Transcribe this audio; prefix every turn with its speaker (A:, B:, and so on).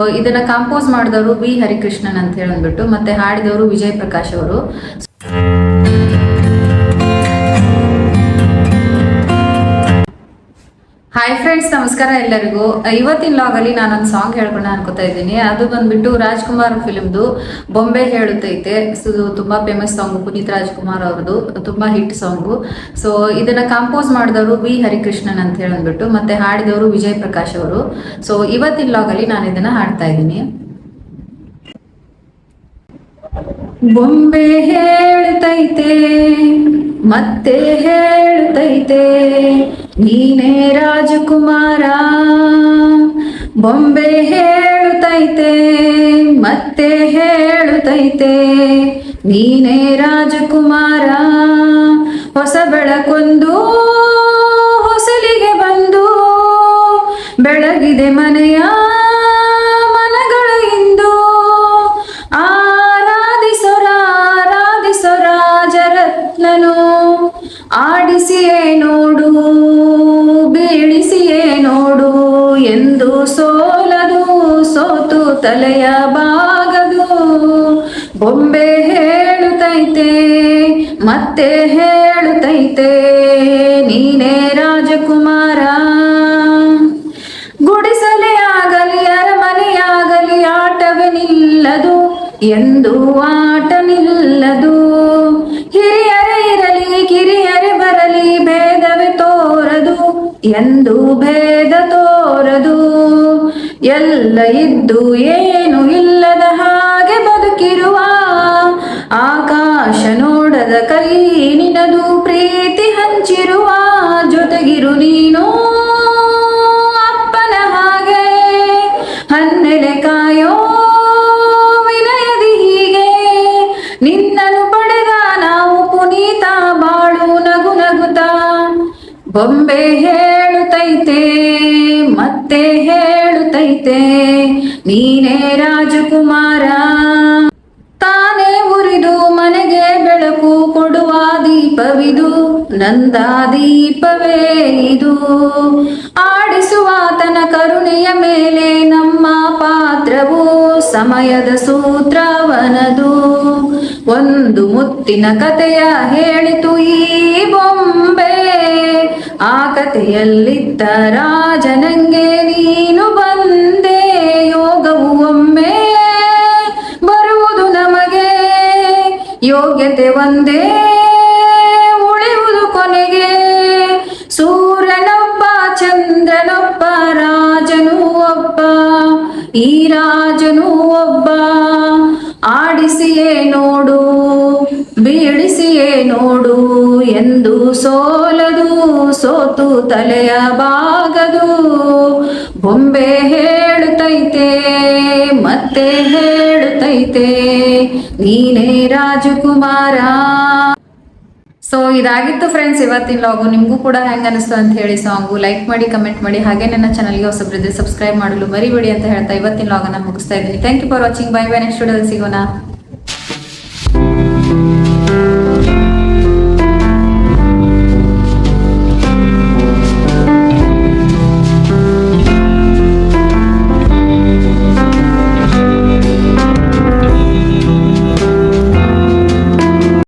A: ಇದನ್ನ ಕಾಂಪೋಸ್ ಮಾಡಿದವರು ಬಿ ಹರಿಕೃಷ್ಣನ್ ಅಂತ ಹೇಳಿ ಮತ್ತೆ ಹಾಡಿದವರು ವಿಜಯ್ ಪ್ರಕಾಶ್ ಅವರು. ಹಾಯ್ ಫ್ರೆಂಡ್ಸ್ ನಮಸ್ಕಾರ ಎಲ್ಲರಿಗೂ. ಇವತ್ತಿನ ಲಾಗ್ ಅಲ್ಲಿ ನಾನೊಂದು ಸಾಂಗ್ ಹೇಳ್ಕೊಂಡು ಅನ್ಕೋತಾ ಇದ್ದೀನಿ. ಅದು ಬಂದ್ಬಿಟ್ಟು ರಾಜ್ಕುಮಾರ್ ಫಿಲ್ಮ್ದು ಬೊಂಬೆ ಹೇಳುತ್ತೈತೆ ಸೊ ತುಂಬಾ ಫೇಮಸ್ ಸಾಂಗ್ ಪುನೀತ್ ರಾಜ್ಕುಮಾರ್ ಅವ್ರದ್ದು. ತುಂಬಾ ಹಿಟ್ ಸಾಂಗು ಸೊ ಇದನ್ನ ಕಾಂಪೋಸ್ ಮಾಡಿದವರು ವಿ. ಹರಿಕೃಷ್ಣನ್ ಅಂತ ಹೇಳಿ ಅಂದ್ಬಿಟ್ಟು ಮತ್ತೆ ಹಾಡಿದವರು ವಿಜಯ್ ಪ್ರಕಾಶ್ ಅವರು. ಸೊ ಇವತ್ತಿನ ಅಲ್ಲಿ ನಾನು ಇದನ್ನ ಹಾಡ್ತಾ ಇದ್ದೀನಿ. ಬೊಂಬೆ ಹೇಳ್ತೈತೆ ಮತ್ತೆ ಹೇಳ್ತೈತೆ ನೀನೇ ರಾಜಕುಮಾರ. ಬೊಂಬೆ ಹೇಳುತ್ತೈತೆ ಮತ್ತೆ ಹೇಳುತ್ತೈತೆ ನೀನೇ ರಾಜಕುಮಾರ. ಹೊಸ ಬೆಳಕೊಂದು, ಹೊಸಲಿಗೆ ಬಂದು. ಬೆಳಗಿದೆ ಮನೆಯ ಮನಗಳ ಇಂದು. ಆರಾಧಿಸೊರ ರಾಜರತ್ನನು ಆಡಿಸಿಯೇ ನೋಡು ಸೋಲದು, ಸೋತು ತಲೆಯ ಬಾಗದು. ಬೊಂಬೆ ಹೇಳುತ್ತೈತೆ, ಮತ್ತೆ ಹೇಳುತ್ತೈತೆ, ನೀನೇ ರಾಜಕುಮಾರ. ಗುಡಿಸಲೇ ಆಗಲಿ ಅರಮನೆಯಾಗಲಿ ಆಟವೇ ನಿಲ್ಲದು ಎಂದು ಎಂದು ಭೇದ ತೋರದು. ಎಲ್ಲ ಇದ್ದು ಏನು ಇಲ್ಲದ ಹಾಗೆ ಬದುಕಿರುವ ಆಕಾಶ ನೋಡದ ಕೈ ನಿನದು ಪ್ರೀತಿ ಹಂಚಿರುವ ಜೊತೆಗಿರು ನೀನು ಅಪ್ಪನ ಹಾಗೆ. ಹನ್ನೆಡೆ ಕಾಯೋ ವಿನಯದಿ ಹೀಗೆ. ನಿನ್ನನ್ನು ಪಡೆದ ನಾವು ಪುನೀತ ಬಾಳು ನಗು ನಗುತ್ತ. ಬೊಂಬೆ ಹೇಳುತ್ತೈತೆ ಮತ್ತೆ ಹೇಳುತ್ತೈತೆ. ನೀನೇ ರಾಜಕುಮಾರ. ತಾನೇ ಉರಿದು ಮನೆಗೆ ಬೆಳಕು ಕೊಡುವ ದೀಪವಿದು, ನಂದ ದೀಪವೇ ಇದು. ಆಡಿಸುವಾತನ ಕರುಣೆಯ ಮೇಲೆ ನಮ್ಮ ಪಾತ್ರವು ಸಮಯದ ಸೂತ್ರವನದು. ಒಂದು ಮುತ್ತಿನ ಕಥೆಯ ಹೇಳಿತು ಈ ಬೊಂಬೆ. ಆ ಕಥೆಯಲ್ಲಿದ್ದ ರಾಜನಂಗೆ ನೀನು ಬಂದೆ, ಯೋಗವು ಒಮ್ಮೆ ಬರುವುದು ನಮಗೆ. ಯೋಗ್ಯತೆ ಒಂದೇ, ಉಳಿಯುವುದು ಕೊನೆಗೆ. ಸೂರ್ಯನೊಬ್ಬ, ಚಂದ್ರನೊಬ್ಬ, ರಾಜನೂ ಒಬ್ಬ. ಈ ರಾಜನೂ ಒಬ್ಬ. ಆಡಿಸಿಯೇ ನೋಡು ಬೀಳಿಸಿಯೇ ನೋಡು ಎಂದು ಸೋಲದು, ಸೋತು ತಲೆಯ ಬಾಗದು. ಬೊಂಬೆ ಹೇಳುತ್ತೈತೆ, ಮತ್ತೆ ಹೇಳುತ್ತೈತೆ, ನೀನೇ ರಾಜಕುಮಾರ. ಸೊ ಇದಾಗಿತ್ತು ಫ್ರೆಂಡ್ಸ್ ಇವತ್ತಿನ ಲಾಗು ನಿಮಗೂ ಕೂಡ ಹೆಂಗ ಅನಿಸ್ತು ಅಂತ ಹೇಳಿ ಸಾಂಗು ಲೈಕ್ ಮಾಡಿ ಕಮೆಂಟ್ ಮಾಡಿ. ಹಾಗೆ ನನ್ನ ಚಾನಲ್ಗೆ ಹೊಸಬ್ರಿದ್ರೆ ಸಬ್ಸ್ಕ್ರೈಬ್ ಮಾಡಲು ಮರಿಬೇಡಿ ಅಂತ ಹೇಳ್ತಾ ಇವತ್ತಿನ ಲಾಗನ್ನ ಮುಗಿಸ್ತಾ ಇದ್ದೀನಿ. Thank you for watching bye bye next ವಿಡಿಯೋದಲ್ಲಿ ಸಿಗೋಣ.